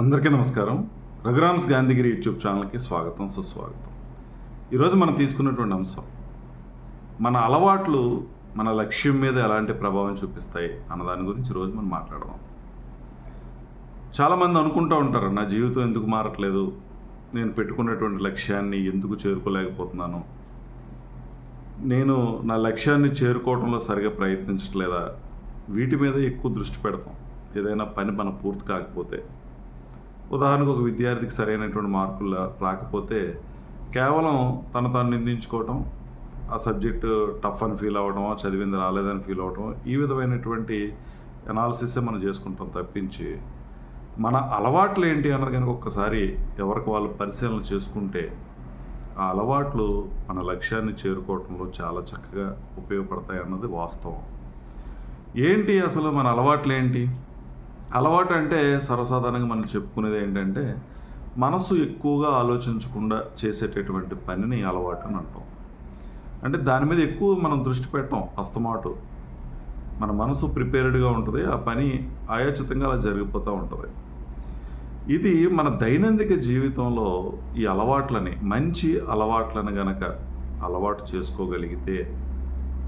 అందరికీ నమస్కారం. రఘురామ్స్ గాంధీగిరి యూట్యూబ్ ఛానల్కి స్వాగతం సుస్వాగతం. ఈరోజు మనం తీసుకున్నటువంటి అంశం మన అలవాట్లు మన లక్ష్యం మీద ఎలాంటి ప్రభావం చూపిస్తాయి అన్న దాని గురించి రోజు మనం మాట్లాడదాం. చాలామంది అనుకుంటూ ఉంటారు నా జీవితం ఎందుకు మారట్లేదు? నేను పెట్టుకున్నటువంటి లక్ష్యాన్ని ఎందుకు చేరుకోలేకపోతున్నాను? నేను నా లక్ష్యాన్ని చేరుకోవడంలో సరిగా ప్రయత్నించట్లేదా? వీటి మీద ఎక్కువ దృష్టి పెడతాం. ఏదైనా పని మనం పూర్తి కాకపోతే. ఉదాహరణకు ఒక విద్యార్థికి సరైనటువంటి మార్కులు రాకపోతే కేవలం తను తాను నిందించుకోవటం ఆ సబ్జెక్టు టఫ్ అని ఫీల్ అవ్వడం చదివింది రాలేదని ఫీల్ అవ్వడం ఈ విధమైనటువంటి అనాలిసిసే మనం చేసుకుంటాం తప్పించి మన అలవాట్లు ఏంటి అన్నది కనుక ఒక్కసారి ఎవరికి వాళ్ళు పరిశీలన చేసుకుంటే ఆ అలవాట్లు మన లక్ష్యాన్ని చేరుకోవడంలో చాలా చక్కగా ఉపయోగపడతాయి అన్నది వాస్తవం. ఏంటి అసలు మన అలవాట్లు ఏంటి? అలవాటు అంటే సర్వసాధారణంగా మనం చెప్పుకునేది ఏంటంటే మనసు ఎక్కువగా ఆలోచించకుండా చేసేటటువంటి పనిని అలవాటు అని అంటాం. అంటే దాని మీద ఎక్కువ మనం దృష్టి పెట్టాం అస్తమాటు. మన మనసు ప్రిపేర్డ్గా ఉంటుంది ఆ పని ఆయోచితంగా అలా జరిగిపోతూ ఉంటుంది. ఇది మన దైనందిక జీవితంలో ఈ అలవాట్లని మంచి అలవాట్లను గనక అలవాటు చేసుకోగలిగితే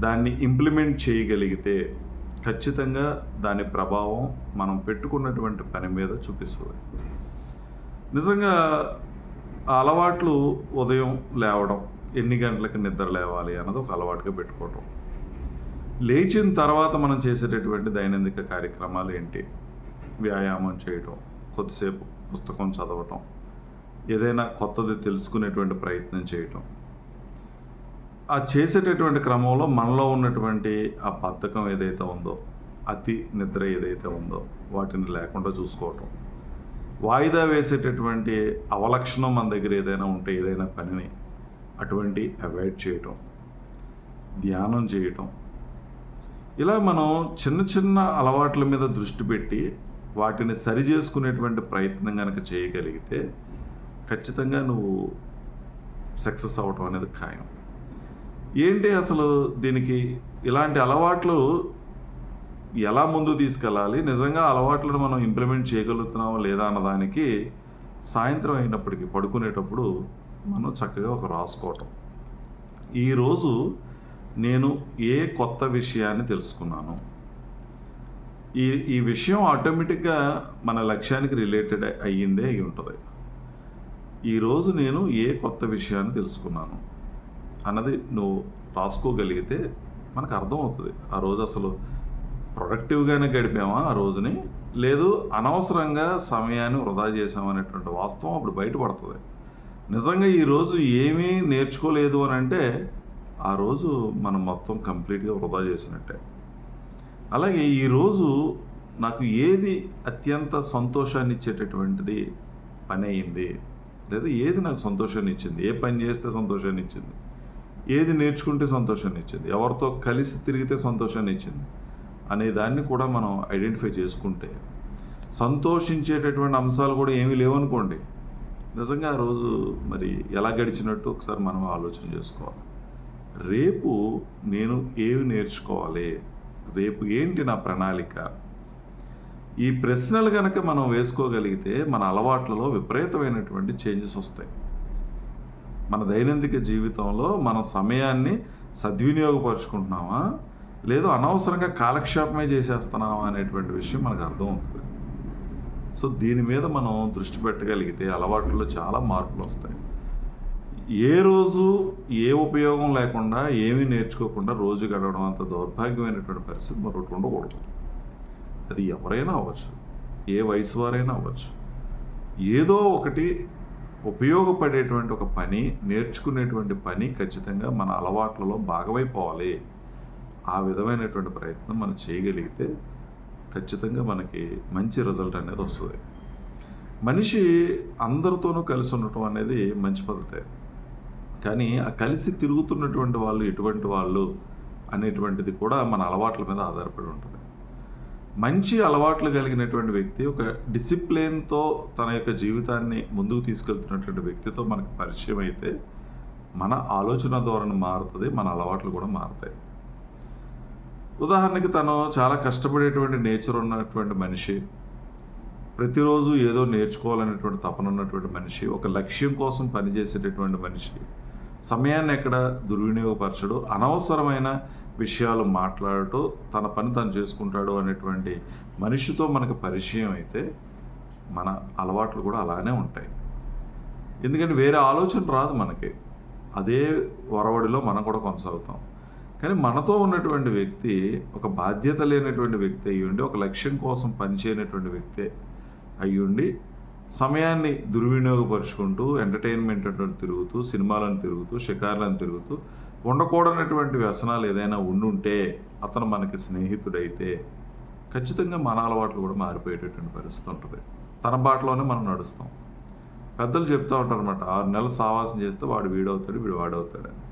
దాన్ని ఇంప్లిమెంట్ చేయగలిగితే ఖచ్చితంగా దాని ప్రభావం మనం పెట్టుకున్నటువంటి పని మీద చూపిస్తుంది. నిజంగా అలవాట్లు ఉదయం లేవడం ఎన్ని గంటలకు నిద్ర లేవాలి అన్నది ఒక అలవాటుగా పెట్టుకోవటం. లేచిన తర్వాత మనం చేసేటటువంటి దైనందిక కార్యక్రమాలు ఏంటి? వ్యాయామం చేయటం కొద్దిసేపు పుస్తకం చదవటం ఏదైనా కొత్తది తెలుసుకునేటువంటి ప్రయత్నం చేయటం. ఆ చేసేటటువంటి క్రమంలో మనలో ఉన్నటువంటి ఆ బద్ధకం ఏదైతే ఉందో అతి నిద్ర ఏదైతే ఉందో వాటిని లేకుండా చూసుకోవటం. వాయిదా వేసేటటువంటి అవలక్షణం మన దగ్గర ఏదైనా ఉంటే ఏదైనా పనిని అటువంటి అవాయిడ్ చేయటం ధ్యానం చేయటం. ఇలా మనం చిన్న చిన్న అలవాట్ల మీద దృష్టి పెట్టి వాటిని సరి చేసుకునేటువంటి ప్రయత్నం కనుక చేయగలిగితే ఖచ్చితంగా నువ్వు సక్సెస్ అవ్వటం అనేది ఖాయం. ఏంటి అసలు దీనికి ఇలాంటి అలవాట్లు ఎలా ముందు తీసుకెళ్ళాలి? నిజంగా అలవాట్లను మనం ఇంప్లిమెంట్ చేయగలుగుతున్నామో లేదా అన్నదానికి సాయంత్రం అయినప్పటికీ పడుకునేటప్పుడు మనం చక్కగా ఒక రాసుకోవటం. ఈరోజు నేను ఏ కొత్త విషయాన్ని తెలుసుకున్నాను? ఈ ఈ విషయం ఆటోమేటిక్గా మన లక్ష్యానికి రిలేటెడ్ అయ్యిందే అయి ఉంటుంది. ఈరోజు నేను ఏ కొత్త విషయాన్ని తెలుసుకున్నాను? అన్నది నువ్వు రాసుకోగలిగితే మనకు అర్థమవుతుంది. ఆ రోజు అసలు ప్రొడక్టివ్గానే గడిపామా ఆ రోజుని? లేదు అనవసరంగా సమయాన్ని వృధా చేసామనేటువంటి వాస్తవం అప్పుడు బయటపడుతుంది. నిజంగా ఈరోజు ఏమీ నేర్చుకోలేదు అని అంటే ఆ రోజు మనం మొత్తం కంప్లీట్గా వృధా చేసినట్టే. అలాగే ఈరోజు నాకు ఏది అత్యంత సంతోషాన్ని ఇచ్చేటటువంటిది పని అయింది? లేదా ఏది నాకు సంతోషాన్ని ఇచ్చింది? ఏ పని చేస్తే సంతోషాన్ని ఇచ్చింది? ఏది నేర్చుకుంటే సంతోషాన్ని ఇచ్చింది? ఎవరితో కలిసి తిరిగితే సంతోషాన్ని ఇచ్చింది? అనే దాన్ని కూడా మనం ఐడెంటిఫై చేసుకుంటే సంతోషించేటటువంటి అంశాలు కూడా ఏమీ లేవనుకోండి. నిజంగా ఆ రోజు మరి ఎలా గడిచినట్టు ఒకసారి మనం ఆలోచన చేసుకోవాలి. రేపు నేను ఏమి నేర్చుకోవాలి? రేపు ఏంటి నా ప్రణాళిక? ఈ ప్రశ్నలు కనుక మనం వేసుకోగలిగితే మన అలవాట్లలో విపరీతమైనటువంటి చేంజెస్ వస్తాయి. మన దైనందిక జీవితంలో మన సమయాన్ని సద్వినియోగపరుచుకుంటున్నామా? లేదు అనవసరంగా కాలక్షేపమే చేసేస్తున్నామా అనేటువంటి విషయం మనకు అర్థమవుతుంది. సో దీని మీద మనం దృష్టి పెట్టగలిగితే అలవాట్లలో చాలా మార్పులు వస్తాయి. ఏ రోజు ఏ ఉపయోగం లేకుండా ఏమీ నేర్చుకోకుండా రోజు గడవడం అంత దౌర్భాగ్యమైనటువంటి పరిస్థితి మరొకటి ఉండకూడదు. అది ఎవరైనా అవ్వచ్చు. ఏ వయసు వారైనా అవ్వచ్చు. ఏదో ఒకటి ఉపయోగపడేటువంటి ఒక పని నేర్చుకునేటువంటి పని ఖచ్చితంగా మన అలవాట్లలో భాగమైపోవాలి. ఆ విధమైనటువంటి ప్రయత్నం మనం చేయగలిగితే ఖచ్చితంగా మనకి మంచి రిజల్ట్ అనేది వస్తుంది. మనిషి అందరితోనూ కలిసి ఉండటం అనేది మంచి పద్ధతే. కానీ ఆ కలిసి తిరుగుతున్నటువంటి వాళ్ళు ఎటువంటి వాళ్ళు అనేటువంటిది కూడా మన అలవాట్ల మీద ఆధారపడి ఉంటుంది. మంచి అలవాట్లు కలిగినటువంటి వ్యక్తి ఒక డిసిప్లిన్తో తన యొక్క జీవితాన్ని ముందుకు తీసుకెళ్తున్నటువంటి వ్యక్తితో మనకు పరిచయం అయితే మన ఆలోచన ధోరణి మారుతుంది మన అలవాట్లు కూడా మారుతాయి. ఉదాహరణకి తను చాలా కష్టపడేటువంటి నేచర్ ఉన్నటువంటి మనిషి ప్రతిరోజు ఏదో నేర్చుకోవాలనేటువంటి తపన ఉన్నటువంటి మనిషి ఒక లక్ష్యం కోసం పనిచేసేటటువంటి మనిషి సమయాన్ని ఎక్కడ దుర్వినియోగపరచడు అనవసరమైన విషయాలు మాట్లాడుతూ తన పని తను చేసుకుంటాడు అనేటువంటి మనిషితో మనకు పరిచయం అయితే మన అలవాట్లు కూడా అలానే ఉంటాయి. ఎందుకంటే వేరే ఆలోచన రాదు మనకి. అదే వరవడిలో మనం కూడా కొనసాగుతాం. కానీ మనతో ఉన్నటువంటి వ్యక్తి ఒక బాధ్యత లేనటువంటి వ్యక్తి అయ్యుండి ఒక లక్ష్యం కోసం పనిచేయనటువంటి వ్యక్తి అయ్యుండి సమయాన్ని దుర్వినియోగపరుచుకుంటూ ఎంటర్టైన్మెంట్ అంటూ తిరుగుతూ సినిమాలను తిరుగుతూ షికార్లను తిరుగుతూ ఉండకూడనటువంటి వ్యసనాలు ఏదైనా ఉండుంటే అతను మనకి స్నేహితుడైతే ఖచ్చితంగా మన అలవాట్లు కూడా మారిపోయేటటువంటి పరిస్థితి ఉంటుంది. తన బాటలోనే మనం నడుస్తాం. పెద్దలు చెప్తూ ఉంటారు అనమాట ఆరు నెలలు సావాసం చేస్తే వాడు వీడవుతాడు వీడు వాడవుతాడని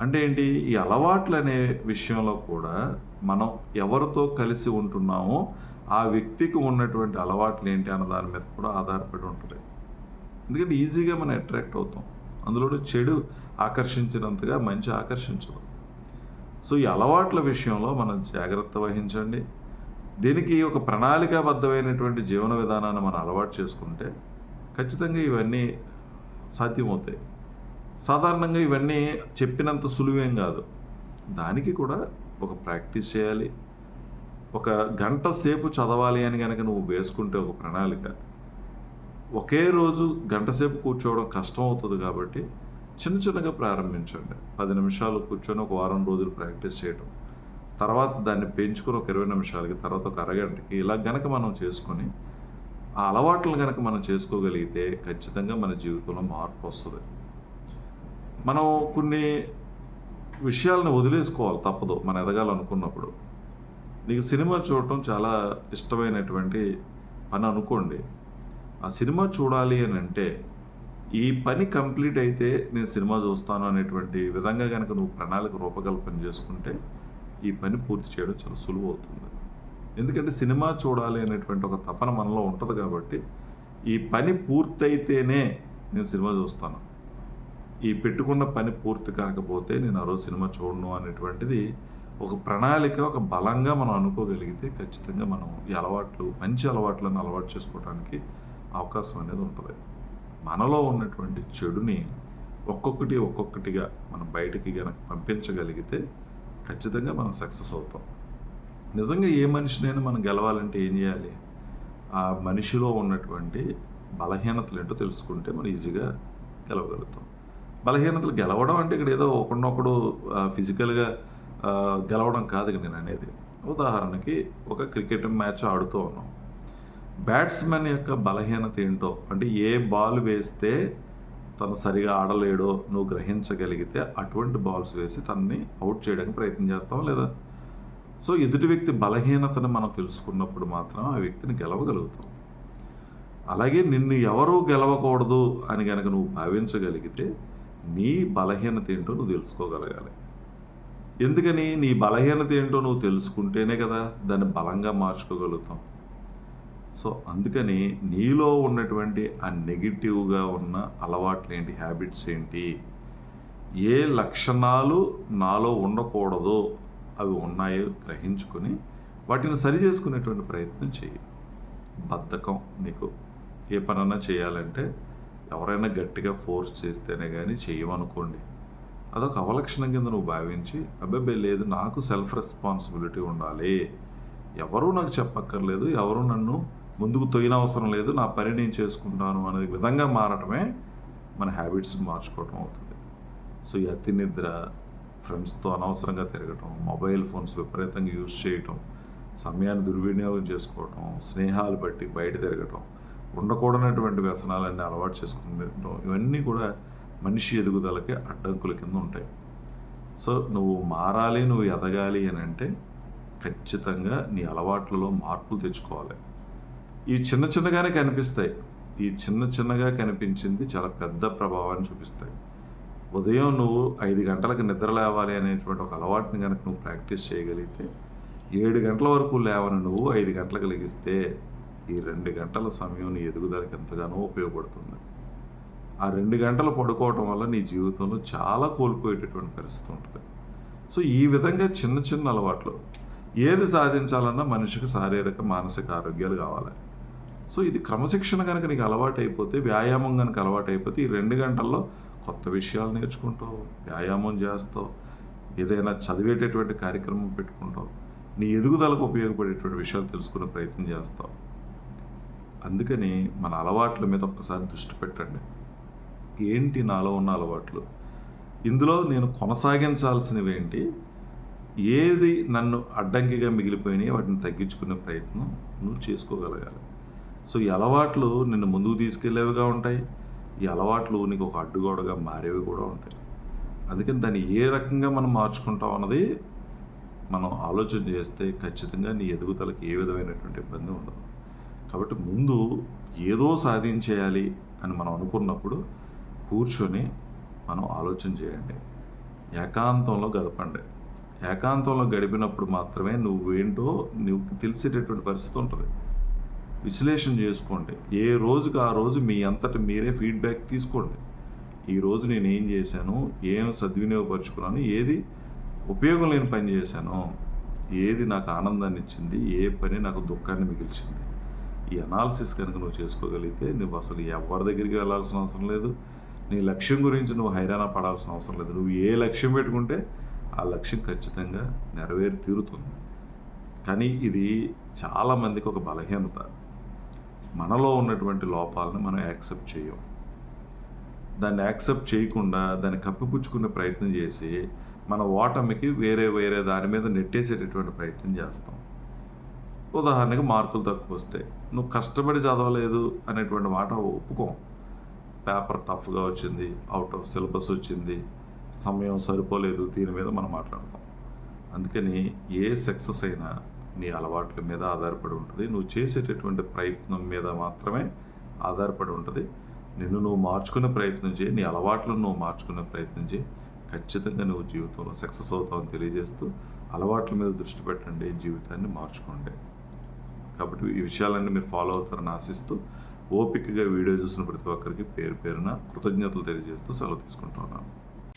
అంటే ఏంటి? ఈ అలవాట్లు అనే విషయంలో కూడా మనం ఎవరితో కలిసి ఉంటున్నామో ఆ వ్యక్తికి ఉన్నటువంటి అలవాట్లు ఏంటి అన్న దాని మీద కూడా ఆధారపడి ఉంటుంది. ఎందుకంటే ఈజీగా మనం అట్రాక్ట్ అవుతాం. అందులో చెడు ఆకర్షించినంతగా మంచి ఆకర్షించదు సో ఈ అలవాట్ల విషయంలో మనం జాగ్రత్త వహించండి. దీనికి ఒక ప్రణాళికాబద్ధమైనటువంటి జీవన విధానాన్ని మనం అలవాటు చేసుకుంటే ఖచ్చితంగా ఇవన్నీ సాధ్యమవుతాయి. సాధారణంగా ఇవన్నీ చెప్పినంత సులువేం కాదు. దానికి కూడా ఒక ప్రాక్టీస్ చేయాలి. ఒక గంట సేపు చదవాలి అని కనుక నువ్వు వేసుకుంటే ఒక ప్రణాళిక. ఒకే రోజు గంట సేపు కూర్చోవడం కష్టం అవుతుంది కాబట్టి చిన్న చిన్నగా ప్రారంభించండి. పది నిమిషాలు కూర్చొని ఒక వారం రోజులు ప్రాక్టీస్ చేయడం తర్వాత దాన్ని పెంచుకొని ఒక ఇరవై నిమిషాలకి తర్వాత ఒక అరగంటకి ఇలా గనక మనం చేసుకొని ఆ అలవాట్లు కనుక మనం చేసుకోగలిగితే ఖచ్చితంగా మన జీవితంలో మార్పు వస్తుంది. మనం కొన్ని విషయాలను వదిలేసుకోవాలి తప్పదు. మనం ఎదగాలనుకున్నప్పుడు. నీకు సినిమా చూడటం చాలా ఇష్టమైనటువంటి పని అనుకోండి. ఆ సినిమా చూడాలి అని అంటే ఈ పని కంప్లీట్ అయితే నేను సినిమా చూస్తాను అనేటువంటి విధంగా కనుక నువ్వు ప్రణాళిక రూపకల్పన చేసుకుంటే ఈ పని పూర్తి చేయడం చాలా సులువు అవుతుంది. ఎందుకంటే సినిమా చూడాలి అనేటువంటి ఒక తపన మనలో ఉంటుంది కాబట్టి ఈ పని పూర్తయితేనే నేను సినిమా చూస్తాను. ఈ పెట్టుకున్న పని పూర్తి కాకపోతే నేను ఆ రోజు సినిమా చూడను అనేటువంటిది ఒక ప్రణాళిక ఒక బలంగా మనం అనుకోగలిగితే ఖచ్చితంగా మనం ఈ అలవాట్లు మంచి అలవాట్లను అలవాటు చేసుకోవడానికి అవకాశం అనేది ఉంటుంది. మనలో ఉన్నటువంటి చెడుని ఒక్కొక్కటి ఒక్కొక్కటిగా మనం బయటికి కనుక పంపించగలిగితే ఖచ్చితంగా మనం సక్సెస్ అవుతాం. నిజంగా ఏ మనిషినైనా మనం గెలవాలంటే ఏం చేయాలి? ఆ మనిషిలో ఉన్నటువంటి బలహీనతలు ఏంటో తెలుసుకుంటే మనం ఈజీగా గెలవగలుగుతాం. బలహీనతలు గెలవడం అంటే ఇక్కడ ఏదో ఒకడినొకడు ఫిజికల్గా గెలవడం కాదు నేను అనేది. ఉదాహరణకి ఒక క్రికెట్ మ్యాచ్ ఆడుతూ ఉన్నాం. బ్యాట్స్మెన్ యొక్క బలహీనత ఏంటో అంటే ఏ బాల్ వేస్తే తను సరిగా ఆడలేడో నువ్వు గ్రహించగలిగితే అటువంటి బాల్స్ వేసి తనని అవుట్ చేయడానికి ప్రయత్నం చేస్తావా లేదా? సో ఎదుటి వ్యక్తి బలహీనతను మనం తెలుసుకున్నప్పుడు మాత్రం ఆ వ్యక్తిని గెలవగలుగుతాం. అలాగే నిన్ను ఎవరూ గెలవకూడదు అని కనుక నువ్వు భావించగలిగితే నీ బలహీనత ఏంటో నువ్వు తెలుసుకోగలగాలి. ఎందుకని? నీ బలహీనత ఏంటో నువ్వు తెలుసుకుంటేనే కదా దాన్ని బలంగా మార్చుకోగలుగుతాం. సో అందుకని నీలో ఉన్నటువంటి ఆ నెగిటివ్గా ఉన్న అలవాట్లు ఏంటి హ్యాబిట్స్ ఏంటి? ఏ లక్షణాలు నాలో ఉండకూడదో అవి ఉన్నాయో గ్రహించుకొని వాటిని సరి చేసుకునేటువంటి ప్రయత్నం చేయి బద్ధకం నీకు ఏ పనన్నా చేయాలంటే ఎవరైనా గట్టిగా ఫోర్స్ చేస్తేనే కానీ చేయమనుకోండి అదొక అవలక్షణం కింద నువ్వు భావించి అబ్బాయి లేదు నాకు సెల్ఫ్ రెస్పాన్సిబిలిటీ ఉండాలి. ఎవరూ నాకు చెప్పక్కర్లేదు ఎవరు నన్ను ముందుకు తొయ్యనవసరం లేదు నా పని నేను చేసుకుంటాను అనే విధంగా మారటమే మన హ్యాబిట్స్ని మార్చుకోవటం అవుతుంది. సో ఈ అతి నిద్ర ఫ్రెండ్స్తో అనవసరంగా తిరగటం మొబైల్ ఫోన్స్ విపరీతంగా యూజ్ చేయటం సమయాన్ని దుర్వినియోగం చేసుకోవటం స్నేహాలు బట్టి బయట తిరగటం ఉండకూడనటువంటి వ్యసనాలన్నీ అలవాటు చేసుకుంటం ఇవన్నీ కూడా మనిషి ఎదుగుదలకి అడ్డంకుల కింద ఉంటాయి. సో నువ్వు మారాలి నువ్వు ఎదగాలి అని అంటే ఖచ్చితంగా నీ అలవాట్లలో మార్పులు తెచ్చుకోవాలి. ఈ చిన్న చిన్నగానే కనిపిస్తాయి. ఈ చిన్న చిన్నగా కనిపించింది చాలా పెద్ద ప్రభావాన్ని చూపిస్తాయి. ఉదయం నువ్వు ఐదు గంటలకు నిద్ర లేవాలి అనేటువంటి ఒక అలవాటుని కనుక నువ్వు ప్రాక్టీస్ చేయగలిగితే ఏడు గంటల వరకు లేవని నువ్వు ఐదు గంటలకు లెగిస్తే ఈ రెండు గంటల సమయం నీ ఎదుగుదలకి ఎంతగానో ఉపయోగపడుతుంది. ఆ రెండు గంటలు పడుకోవటం వల్ల నీ జీవితంలో చాలా కోల్పోయేటటువంటి పరిస్థితి ఉంటుంది. సో ఈ విధంగా చిన్న చిన్న అలవాట్లు ఏది సాధించాలన్నా మనిషికి శారీరక మానసిక ఆరోగ్యాలు కావాలి. సో ఇది క్రమశిక్షణ కనుక నీకు అలవాటు అయిపోతే వ్యాయామం కనుక అలవాటు అయిపోతే ఈ రెండు గంటల్లో కొత్త విషయాలు నేర్చుకుంటావు వ్యాయామం చేస్తావు ఏదైనా చదివేటటువంటి కార్యక్రమం పెట్టుకుంటావు నీ ఎదుగుదలకు ఉపయోగపడేటువంటి విషయాలు తెలుసుకునే ప్రయత్నం చేస్తావు. అందుకని మన అలవాట్ల మీద ఒక్కసారి దృష్టి పెట్టండి. ఏంటి నాలో ఉన్న అలవాట్లు? ఇందులో నేను కొనసాగించాల్సినవి ఏంటి? ఏది నన్ను అడ్డంకిగా మిగిలిపోయినాయి? వాటిని తగ్గించుకునే ప్రయత్నం నువ్వు చేసుకోగలగాలి. సో ఈ అలవాట్లు నిన్ను ముందుకు తీసుకెళ్ళేవిగా ఉంటాయి. ఈ అలవాట్లు నీకు ఒక అడ్డుగోడగా మారేవి కూడా ఉంటాయి. అందుకని దాన్ని ఏ రకంగా మనం మార్చుకుంటాం అన్నది మనం ఆలోచన చేస్తే ఖచ్చితంగా నీ ఎదుగుదలకి ఏ విధమైనటువంటి ఇబ్బంది ఉండదు. కాబట్టి ముందు ఏదో సాధించేయాలి అని మనం అనుకున్నప్పుడు కూర్చొని మనం ఆలోచన చేయండి. ఏకాంతంలో గడపండి. ఏకాంతంలో గడిపినప్పుడు మాత్రమే నువ్వేంటో నువ్వు తెలిసేటటువంటి పరిస్థితి ఉంటుంది. విశ్లేషణ చేసుకోండి. ఏ రోజుకి ఆ రోజు మీ అంతటి మీరే ఫీడ్బ్యాక్ తీసుకోండి. ఈ రోజు నేను ఏం చేశాను? ఏం సద్వినియోగపరుచుకున్నాను? ఏది ఉపయోగం లేని పని చేశాను? ఏది నాకు ఆనందాన్ని ఇచ్చింది? ఏ పని నాకు దుఃఖాన్ని మిగిల్చింది? ఈ అనాలిసిస్ కనుక నువ్వు చేసుకోగలిగితే నువ్వు అసలు ఎవరి దగ్గరికి వెళ్ళాల్సిన అవసరం లేదు. నీ లక్ష్యం గురించి నువ్వు హైరాణ పడాల్సిన అవసరం లేదు. నువ్వు ఏ లక్ష్యం పెట్టుకుంటే ఆ లక్ష్యం ఖచ్చితంగా నెరవేరి తీరుతుంది. కానీ ఇది చాలామందికి ఒక బలహీనత. మనలో ఉన్నటువంటి లోపాలను మనం యాక్సెప్ట్ చేయం దాన్ని యాక్సెప్ట్ చేయకుండా దాన్ని కప్పిపుచ్చుకునే ప్రయత్నం చేసి మన ఓటమికి వేరే వేరే దాని మీద నెట్టేసేటటువంటి ప్రయత్నం చేస్తాం. ఉదాహరణకి మార్కులు తక్కువ వస్తాయి నువ్వు కష్టపడి చదవలేదు అనేటువంటి మాట ఒప్పుకోం. పేపర్ టఫ్గా వచ్చింది అవుట్ ఆఫ్ సిలబస్ వచ్చింది సమయం సరిపోలేదు దీని మీద మనం మాట్లాడతాం. అందుకని ఏ సక్సెస్ అయినా నీ అలవాట్ల మీద ఆధారపడి ఉంటుంది. నువ్వు చేసేటటువంటి ప్రయత్నం మీద మాత్రమే ఆధారపడి ఉంటుంది. నిన్ను నువ్వు మార్చుకునే ప్రయత్నం చేయి. నీ అలవాట్లను నువ్వు మార్చుకునే ప్రయత్నం చేయి. ఖచ్చితంగా నువ్వు జీవితంలో సక్సెస్ అవుతావని తెలియజేస్తూ అలవాట్ల మీద దృష్టి పెట్టండి. జీవితాన్ని మార్చుకోండి. కాబట్టి ఈ విషయాలన్నీ మీరు ఫాలో అవుతారని ఆశిస్తూ ఓపికగా వీడియో చూసిన ప్రతి ఒక్కరికి పేరు పేరున కృతజ్ఞతలు తెలియజేస్తూ సెలవు తీసుకుంటున్నాను.